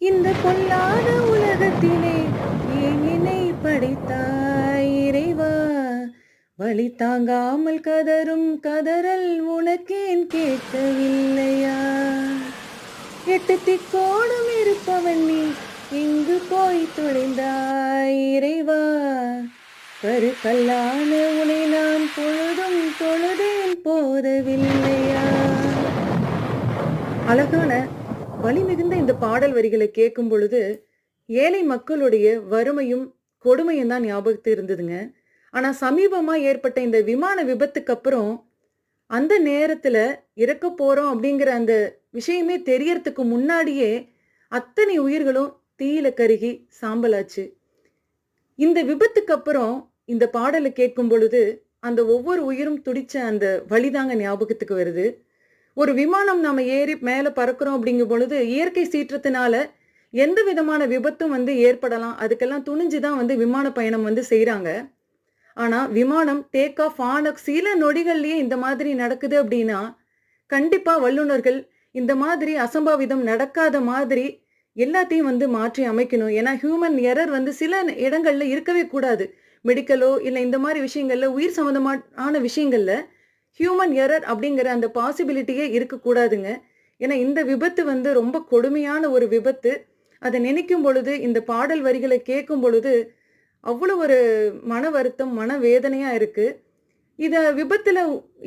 இந்த பொல்லாத உலகத்திலே ஏன் என்னை படைத்தாய் இறைவா? வழி தாங்காமல் கதரும் கதறல் உனக்கேன் கேட்கவில்லையா? எட்டு திக்கோடும் இருப்பவன் நீ இங்கு போய் தொலைந்தாய் இறைவா? கருக்கல்லான உனை நான் பொழுதும் தொழுதேன் போதவில்லையா? அழகான வலி மிகுந்த இந்த பாடல் வரிகளை கேட்கும் பொழுது ஏழை மக்களுடைய வறுமையும் கொடுமையும் தான் ஞாபகத்து இருந்ததுங்க. ஆனால் சமீபமாக ஏற்பட்ட இந்த விமான விபத்துக்கு அப்புறம் அந்த நேரத்தில் இறக்க போகிறோம் அப்படிங்கிற அந்த விஷயமே தெரியறதுக்கு முன்னாடியே அத்தனை உயிர்களும் தீயில கருகி சாம்பலாச்சு. இந்த விபத்துக்கு அப்புறம் இந்த பாடலை கேட்கும் பொழுது அந்த ஒவ்வொரு உயிரும் துடிச்ச அந்த வழிதாங்க ஞாபகத்துக்கு வருது. ஒரு விமானம் நம்ம ஏறி மேலே பறக்கிறோம் அப்படிங்கும் பொழுது இயற்கை சீற்றத்தினால எந்த விதமான விபத்தும் வந்து ஏற்படலாம். அதுக்கெல்லாம் துணிஞ்சு தான் வந்து விமான பயணம் வந்து செய்கிறாங்க ஆனால் விமானம் டேக் ஆஃப் ஆன சில நொடிகள்லேயே இந்த மாதிரி நடக்குது அப்படின்னா கண்டிப்பாக வல்லுநர்கள் இந்த மாதிரி அசம்பாவிதம் நடக்காத மாதிரி எல்லாத்தையும் வந்து மாற்றி அமைக்கணும். ஏன்னா ஹியூமன் எரர் வந்து சில இடங்களில் இருக்கவே கூடாது. மெடிக்கலோ இல்லை இந்த மாதிரி விஷயங்களில் உயிர் சம்மந்தமான விஷயங்களில் ஹியூமன் எரர் அப்படிங்கிற அந்த பாசிபிலிட்டியே இருக்கக்கூடாதுங்க. ஏன்னா இந்த விபத்து வந்து ரொம்ப கொடுமையான ஒரு விபத்து. அதை நினைக்கும் பொழுது இந்த பாடல் வரிகளை கேட்கும் பொழுது அவ்வளோ ஒரு மன வருத்தம் மன வேதனையாக இருக்குது இதை விபத்தில்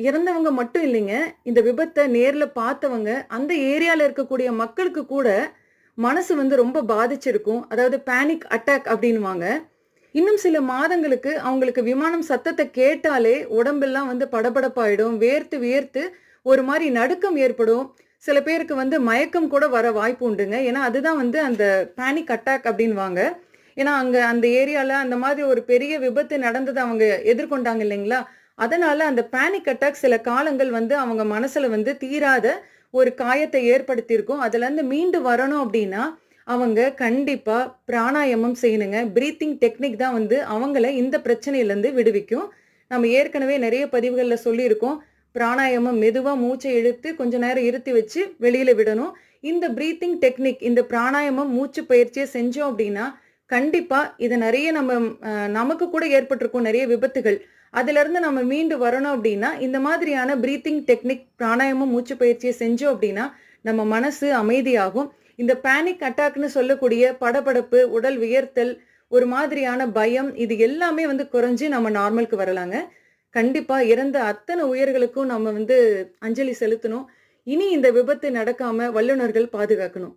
இறந்தவங்க மட்டும் இல்லைங்க. இந்த விபத்தை நேரில் பார்த்தவங்க அந்த ஏரியாவில் இருக்கக்கூடிய மக்களுக்கு கூட மனசு வந்து ரொம்ப பாதிச்சிருக்கும். அதாவது பேனிக் அட்டாக் அப்படின்வாங்க இன்னும் சில மாதங்களுக்கு அவங்களுக்கு விமானம் சத்தத்தை கேட்டாலே உடம்பெல்லாம் வந்து படபடப்பாயிடும் வேர்த்து வேர்த்து ஒரு மாதிரி நடுக்கம் ஏற்படும். சில பேருக்கு வந்து மயக்கம் கூட வர வாய்ப்பு உண்டுங்க. ஏன்னா அதுதான் வந்து அந்த பேனிக் அட்டாக் அப்படின்வாங்க ஏன்னா அங்கே அந்த ஏரியாவில் அந்த மாதிரி ஒரு பெரிய விபத்து நடந்தது அவங்க எதிர்கொண்டாங்க இல்லைங்களா? அதனால அந்த பேனிக் அட்டாக் சில காலங்கள் வந்து அவங்க மனசில் வந்து தீராத ஒரு காயத்தை ஏற்படுத்தியிருக்கும். அதுலேருந்து மீண்டு வரணும் அப்படின்னா அவங்க கண்டிப்பாக பிராணாயாமம் செய்யணுங்க. ப்ரீத்திங் டெக்னிக் தான் வந்து அவங்கள இந்த பிரச்சனையிலேருந்து விடுவிக்கும். நம்ம ஏற்கனவே நிறைய பதிவுகளில் சொல்லியிருக்கோம். பிராணாயாமம் மெதுவாக மூச்சை இழுத்து கொஞ்ச நேரம் இருத்தி வச்சு வெளியில் விடணும். இந்த ப்ரீத்திங் டெக்னிக் இந்த பிராணாயாமம் மூச்சு பயிற்சியை செஞ்சோம் அப்படின்னா கண்டிப்பாக இது நிறைய நம்ம நமக்கு கூட ஏற்பட்டிருக்கும் நிறைய விபத்துகள். அதிலிருந்து நம்ம மீண்டு வரணும் அப்படின்னா இந்த மாதிரியான ப்ரீத்திங் டெக்னிக் பிராணாயாமம் மூச்சு பயிற்சியை செஞ்சோம் அப்படின்னா நம்ம மனசு அமைதியாகும். இந்த பேனிக் அட்டாக்னு சொல்லக்கூடிய படபடப்பு உடல் உயர்த்தல் ஒரு மாதிரியான பயம் இது எல்லாமே வந்து குறைஞ்சி நம்ம நார்மலுக்கு வரலாங்க. கண்டிப்பாக இறந்த அத்தனை உயிர்களுக்கும் நம்ம வந்து அஞ்சலி செலுத்தணும். இனி இந்த விபத்து நடக்காம வல்லுநர்கள் பாதுகாக்கணும்.